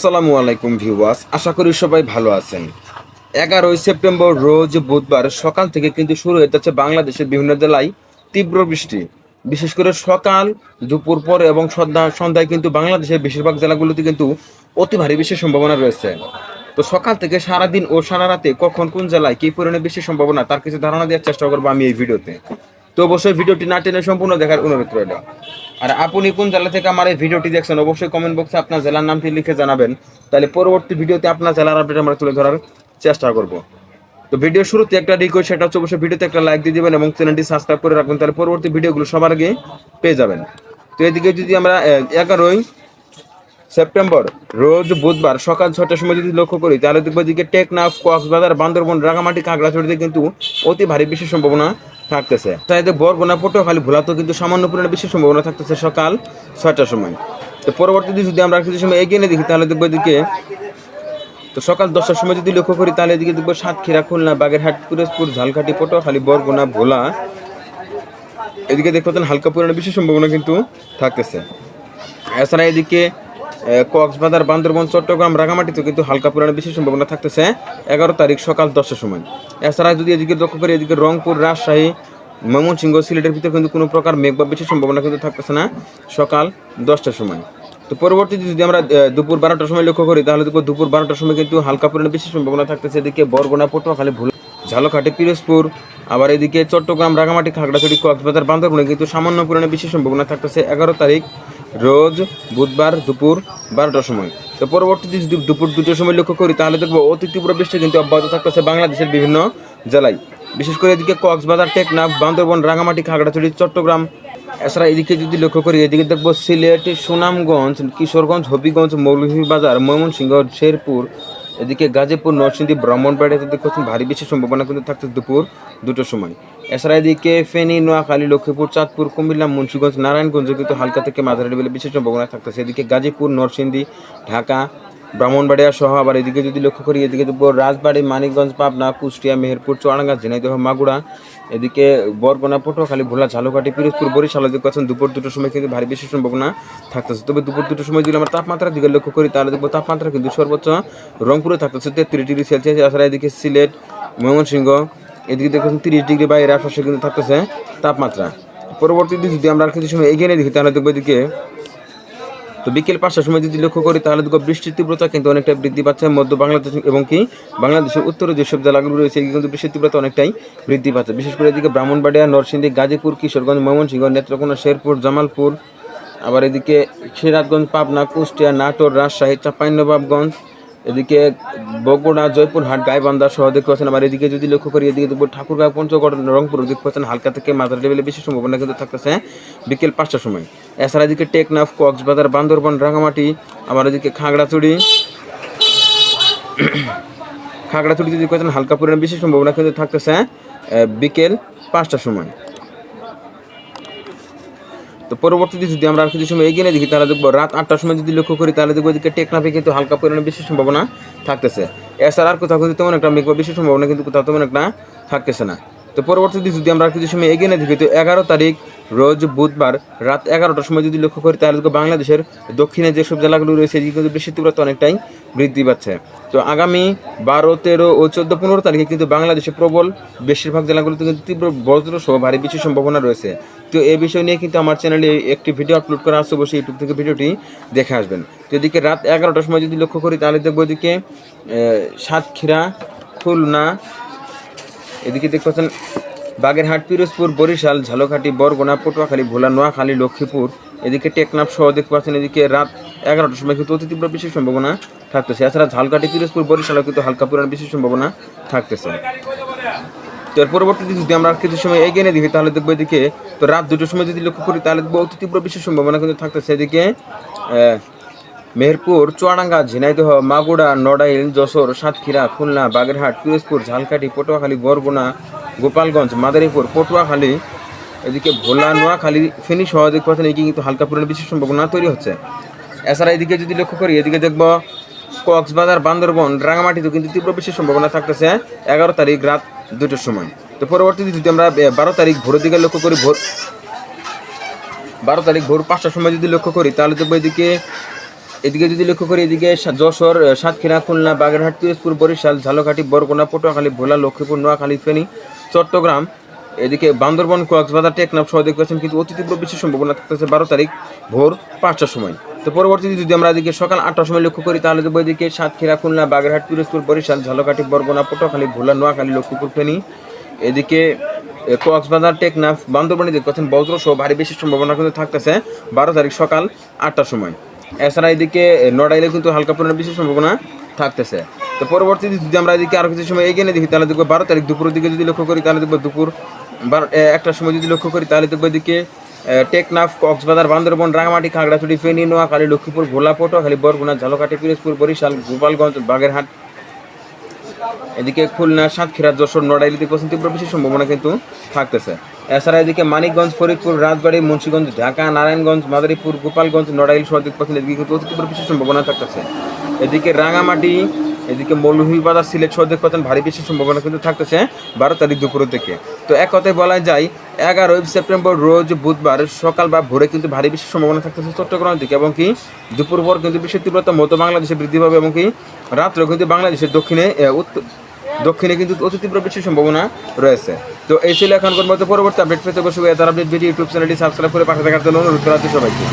আসসালামু আলাইকুম ভিউয়ার্স, আশা করি সবাই ভালো আছেন। এগারোই সেপ্টেম্বর রোজ বুধবার সকাল থেকে কিন্তু শুরু হয়ে যাচ্ছে বাংলাদেশের বিভিন্ন জেলায় তীব্র বৃষ্টি। বিশেষ করে সকাল, দুপুর পর এবং সন্ধ্যা সন্ধ্যায় কিন্তু বাংলাদেশের বেশিরভাগ জেলাগুলোতে কিন্তু অতি ভারী বৃষ্টির সম্ভাবনা রয়েছে। তো সকাল থেকে সারাদিন ও সারা রাতে কখন কোন জেলায় কি পরিমাণে বৃষ্টির সম্ভাবনা, তার কিছু ধারণা দেওয়ার চেষ্টা করব আমি এই ভিডিওতে। তো অবশ্যই ভিডিওটি না টেনে সম্পূর্ণ দেখার অনুরোধ রইল। আর আপনি কোন জেলা থেকে আমার এই ভিডিওটি দেখছেন, অবশ্যই কমেন্ট বক্সে আপনার জেলার নামটি লিখে জানাবেন। তাহলে পরবর্তী ভিডিওতে আপনার জেলার আপডেট আমরা তুলে ধরার চেষ্টা করব। তো ভিডিও শুরুতে একটা রিকোয়েস্ট সেটা হচ্ছে অবশ্যই ভিডিওতে একটা লাইক দিয়ে দিবেন এবং চ্যানেলটি সাবস্ক্রাইব করে রাখবেন, তাহলে পরবর্তী ভিডিওগুলো সবার আগে পেয়ে যাবেন। তো এদিকে যদি আমরা এগারোই সেপ্টেম্বর, রোজ বুধবার সকাল ছটার সময় যদি লক্ষ্য করি, তাহলে দেখব এদিকে টেকনাফ, কক্সবাজার, বান্দরবন রাঙামাটি কাঁকড়াছড়িতে কিন্তু অতি ভারী বৃষ্টির সম্ভাবনা থাকতেছে। তাই বরগুনা পটুয়াখালী ভোলাতেও কিন্তু সামান্য পরিমাণে বেশি সম্ভাবনা থাকতেছে সকাল ছয়টার সময়। তো পরবর্তীতে যদি আমরা কিছু সময় এগিয়ে নিয়ে দেখি, তাহলে দেখব এদিকে, তো সকাল দশটার সময় যদি লক্ষ্য করি, তাহলে এদিকে দেখব সাতক্ষীরা, খুলনা, বাগেরহাট, পিরোজপুর, ঝালকাঠি পটুয়াখালী বরগুনা ভোলা। এদিকে দেখতে হালকা পরিমাণে বৃষ্টির সম্ভাবনা কিন্তু থাকতেছে। এছাড়া এদিকে কক্সবাজার, বান্দরবন, চট্টগ্রাম রাঙামাটিতেও কিন্তু হালকা পরিমাণে বেশি সম্ভাবনা থাকতেছে। এগারো তারিখ সকাল দশটার সময়। এছাড়া যদি এদিকে লক্ষ্য করি, এদিকে রংপুর, রাজশাহী, ময়মনসিংহ, সিলেটের ভিতরে কিন্তু কোনো প্রকার মেঘ বা বেশি সম্ভাবনা কিন্তু থাকতেছে না সকাল দশটার সময়। তো পরবর্তীতে যদি আমরা দুপুর বারোটার সময় লক্ষ্য করি, তাহলে দেখব দুপুর বারোটার সময় কিন্তু হালকা পরিমাণে বেশি সম্ভাবনা থাকতেছে। এদিকে বরগুনা, পটুয়াখালী, ভুল ঝালকাঠি, পিরোজপুর, আবার এদিকে চট্টগ্রাম, রাঙামাটি, খাগড়াছড়ি, কক্সবাজার, বান্দরবনে কিন্তু সামান্য পরিমাণে বেশি সম্ভাবনা থাকতেছে। এগারো তারিখ রোজ বুধবার দুপুর বারোটার সময়। তো পরবর্তীতে যদি দুপুর দুটোর সময় লক্ষ্য করি, তাহলে দেখব অতি তীব্র বৃষ্টি কিন্তু অব্যাহত থাকতেছে বাংলাদেশের বিভিন্ন জেলায়। বিশেষ করে এদিকে কক্সবাজার, টেকনাফ, বান্দরবন রাঙামাটি খাগড়াছড়ি, চট্টগ্রাম। এছাড়া এদিকে যদি লক্ষ্য করি, এদিকে দেখব সিলেট, সুনামগঞ্জ, কিশোরগঞ্জ, হবিগঞ্জ, মৌলভীবাজার, ময়মনসিংহ, শেরপুর এদিকে গাজীপুর, নরসিংদী ব্রাহ্মণবাড়িয়াতে দেখছেন, ভারী বেশি সম্ভাবনা কিন্তু থাকছে দুপুর দুটোর সময়। এছাড়া এদিকে ফেনী, নোয়াখালী, লক্ষ্মীপুর, চাঁদপুর, কুমিল্লা, মুন্সীগঞ্জ, নারায়ণগঞ্জে কিন্তু হালকা থেকে মাঝারি লেভেলে বৃষ্টির সম্ভাবনা থাকতেছে। এদিকে গাজীপুর, নরসিংদী, ঢাকা ব্রাহ্মণবাড়িয়া সহ আবার এদিকে যদি লক্ষ্য করি, এদিকে দেখব রাজবাড়ী, মানিকগঞ্জ, পাবনা, কুষ্টিয়া, মেহেরপুর, চুয়াডাঙ্গা, ঝিনাইদহ মাগুড়া এদিকে বরগুনা, পটুয়াখালী, ভোলা ঝালকাঠি পিরোজপুর, বরিশাল দিকে আছেন, দুপুর দুটোর সময় কিন্তু ভারী বেশি সম্ভাবনা থাকতেছে। তবে দুপুর দুটোর সময় যদি আমরা তাপমাত্রার দিকে লক্ষ্য করি, তাহলে দেখব তাপমাত্রা কিন্তু সর্বোচ্চ রংপুরে থাকতেছে তেত্রিশ ডিগ্রি সেলসিয়াস, এছাড়া এদিকে সিলেট, ময়মনসিংহ, এদিকে দেখুন তিরিশ ডিগ্রি বাইরের আশপাশে কিন্তু থাকতেছে তাপমাত্রা। পরবর্তীতে যদি আমরা কিছু সময় এগিয়ে নিয়ে দেখি, তাহলে দেখব এদিকে তো বিকেল পাঁচটার সময় যদি লক্ষ্য করি, তাহলে দেখো বৃষ্টির তীব্রতা কিন্তু অনেকটা বৃদ্ধি পাচ্ছে। মধ্য বাংলাদেশ এবং কি বাংলাদেশের উত্তরে যেসব জেলাগুলো রয়েছে কিন্তু বৃষ্টির তীব্রতা অনেকটাই বৃদ্ধি পাচ্ছে। বিশেষ করে এদিকে ব্রাহ্মণবাড়িয়া, নরসিংদী, গাজীপুর, কিশোরগঞ্জ, ময়মনসিংহ, নেত্রকোনা, শেরপুর, জামালপুর, আবার এদিকে সিরাজগঞ্জ, পাবনা, কুষ্টিয়া, নাটোর, রাজশাহী, চাঁপাইনবাবগঞ্জ এদিকে বগুড়া, জয়পুরহাট, গাইবান্ধা সহ দেখতে পাচ্ছেন আবার এদিকে যদি লক্ষ্য করি, এদিকে দেখব ঠাকুরগাঁও, পঞ্চগড়, রংপুর দেখতে পাচ্ছেন হালকা থেকে মাঝারি লেভেলে বেশি সম্ভাবনা কিন্তু থাকতেছে বিকেল পাঁচটার সময়। এছাড়া এদিকে টেকনাফ, কক্সবাজার, বান্দরবান রাঙামাটি আবার এদিকে খাগড়াচুড়ি খাগড়াছড়ি যদি পাচ্ছেন হালকা পরিমাণে বেশি সম্ভাবনা কিন্তু থাকতেছে বিকেল পাঁচটার সময়। তো পরবর্তীতে যদি আমরা আর কিছু সময় এগিয়ে নিয়ে দেখি, তাহলে দেখব রাত আটটার সময় যদি লক্ষ্য করি, তাহলে দেখব এদিকে টেকনাফে কিন্তু হালকা পরিমাণে বেশি সম্ভাবনা থাকতেছে। এছাড়া আর কোথাও কিন্তু তেমন একটা মেঘ বেশি সম্ভাবনা কিন্তু কোথাও তেমন একটা থাকতেছে না। তো পরবর্তীতে যদি আমরা আর কিছু সময় এগিয়ে দেখি, তো এগারো তারিখ রোজ বুধবার রাত এগারোটার সময় যদি লক্ষ্য করি, তাহলে বাংলাদেশের দক্ষিণে যেসব জেলাগুলো রয়েছে, এদিকে কিন্তু বৃষ্টির তীব্রতা অনেকটাই বৃদ্ধি পাচ্ছে। তো আগামী বারো, তেরো ও চোদ্দ, পনেরো তারিখে কিন্তু বাংলাদেশে প্রবল বেশিরভাগ জেলাগুলোতে কিন্তু তীব্র বজ্র সহ ভারী বৃষ্টির সম্ভাবনা রয়েছে। তো এই বিষয় নিয়ে কিন্তু আমার চ্যানেলে একটি ভিডিও আপলোড করা আছে, অবশ্যই ইউটিউব থেকে ভিডিওটি দেখে আসবেন। তো এদিকে রাত এগারোটার সময় যদি লক্ষ্য করি, তাহলে দেখব এদিকে সাতক্ষীরা, খুলনা, এদিকে দেখতে পাচ্ছেন বাগেরহাট, পিরোজপুর, বরিশাল, ঝালকাঠি, বরগুনা, পটুয়াখালী, ভোলা, নোয়াখালী, লক্ষ্মীপুর এদিকে টেকনাফ সহ দেখতে পাচ্ছেন এদিকে রাত এগারোটার সময় কিন্তু অতি তীব্র বেশি সম্ভাবনা থাকতেছে। এছাড়া ঝালকাঠি, পিরোজপুর, বরিশালও কিন্তু হালকা পরিমাণ বেশি সম্ভাবনা থাকতেছে। তো এর পরবর্তীতে যদি আমরা কিছু সময় এগিয়ে নিয়ে দেখি, তাহলে দেখব এদিকে তো রাত দুটোর সময় যদি লক্ষ্য করি, তাহলে দেখব অতি তীব্র বেশি সম্ভাবনা কিন্তু থাকতেছে। এদিকে মেহেরপুর, চুয়াডাঙ্গা, ঝিনাইদহ মাগুড়া নড়াইল, যশোর, সাতক্ষীরা, খুলনা, বাগেরহাট, পিরোজপুর, ঝালকাঠি, পটুয়াখালী, বরগুনা গোপালগঞ্জ, মাদারীপুর, পটুয়াখালী, এদিকে ভোলা, নোয়াখালী, ফেনী সহ পাচ্ছেন এদিকে কিন্তু হালকা পরিমাণে বেশি সম্ভাবনা তৈরি হচ্ছে। এছাড়া এদিকে যদি লক্ষ্য করি, এদিকে দেখব কক্সবাজার, বান্দরবন রাঙামাটিতেও কিন্তু তীব্র বেশি সম্ভাবনা থাকতেছে এগারো তারিখ রাত দুটোর সময়। তো পরবর্তীতে যদি আমরা বারো তারিখ ভোরের দিকে লক্ষ্য করি, ভোর, বারো তারিখ ভোর পাঁচটার সময় যদি লক্ষ্য করি, তাহলে দেখব এদিকে এদিকে যদি লক্ষ্য করি, এদিকে যশোর, সাতক্ষীরা, খুলনা, বাগেরহাট, পিরোজপুর, বরিশাল, ঝালকাঠি, বরগুনা, পটুয়াখালী, ভোলা, লক্ষ্মীপুর, নোয়াখালী, ফেনী চট্টগ্রাম, এদিকে বান্দরবন, কক্সবাজার, টেকনাফ সহ দেখতে কিন্তু অতি তীব্র বৃষ্টির সম্ভাবনা থাকতেছে বারো তারিখ ভোর পাঁচটার সময়। তো পরবর্তীতে যদি আমরা এদিকে সকাল আটটার সময় লক্ষ্য করি, তাহলে দেখব এদিকে সাতক্ষীরা, খুলনা, বাগেরহাট, পিরোজপুর, বরিশাল, ঝালকাঠি, বরগুনা, পটুয়াখালী, ভোলা, নোয়াখালী, লক্ষ্মীপুর, ফেনী। এদিকে কক্সবাজার, টেকনাফ, বান্দরবনে দেখতে পাচ্ছেন বজ্র সহ ভারী বেশি সম্ভাবনা কিন্তু থাকতেছে বারো তারিখ সকাল আটটার সময়। এছাড়া এদিকে নড়াইলে কিন্তু হালকা পরিমাণে বেশি সম্ভাবনা থাকতেছে। তো পরবর্তীতে যদি আমরা এদিকে আরও কিছু সময় এগিয়ে দেখি, তাহলে দেখব বারো তারিখ দুপুরের দিকে যদি লক্ষ্য করি, তাহলে দেখব দুপুর বারো একটার সময় যদি লক্ষ্য করি, তাহলে দেখব এদিকে টেকনাফ, কক্সবাজার, বান্দরবন রাঙামাটি খাগড়াছড়ি, ফেনী, নোয়াখালী, লক্ষ্মীপুর ভোলা পটুয়াখালী বরগুনা ঝালকাঠি, পিরোজপুর, বরিশাল, গোপালগঞ্জ, বাগেরহাট। এদিকে খুলনা, সাতক্ষীরা, যশোর নড়াইলিতে পর্যন্ত তীব্র বেশি সম্ভাবনা কিন্তু থাকতেছে। এছাড়া এদিকে মানিকগঞ্জ, ফরিদপুর, রাজবাড়ী, মুন্সিগঞ্জ, ঢাকা, নারায়ণগঞ্জ, মাদারীপুর, গোপালগঞ্জ, নড়াইল সহ দেখতে পাচ্ছেন এদিকে কিন্তু অতি তীব্র বেশি সম্ভাবনা থাকতেছে। এদিকে রাঙামাটি এদিকে মৌলভীবাজার সিলেট সহ পাচ্ছেন, ভারী বেশি সম্ভাবনা কিন্তু থাকতেছে বারো তারিখ দুপুরের থেকে তো এক কথায় বলা যায় এগারোই সেপ্টেম্বর রোজ বুধবার সকাল বা ভোরে কিন্তু ভারী বেশি সম্ভাবনা থাকতেছে চট্টগ্রাম থেকে এবং কি দুপুর পর কিন্তু বৃষ্টির তীব্রতা মতো বাংলাদেশে বৃদ্ধি পাবে এবং কি রাত্রেও কিন্তু বাংলাদেশের দক্ষিণে দক্ষিণে কিন্তু অতি তীব্র বৃষ্টির সম্ভাবনা রয়েছে। তো এই ছিল এখনকার মতো পরবর্তী আপডেট পেতে অবশ্যই এত আপডেট ভিডিও ইউটিউব চ্যানেলটি সাবস্ক্রাইব করে পাশে থাকার জন্য অনুরোধ করা হচ্ছে সবাইকে।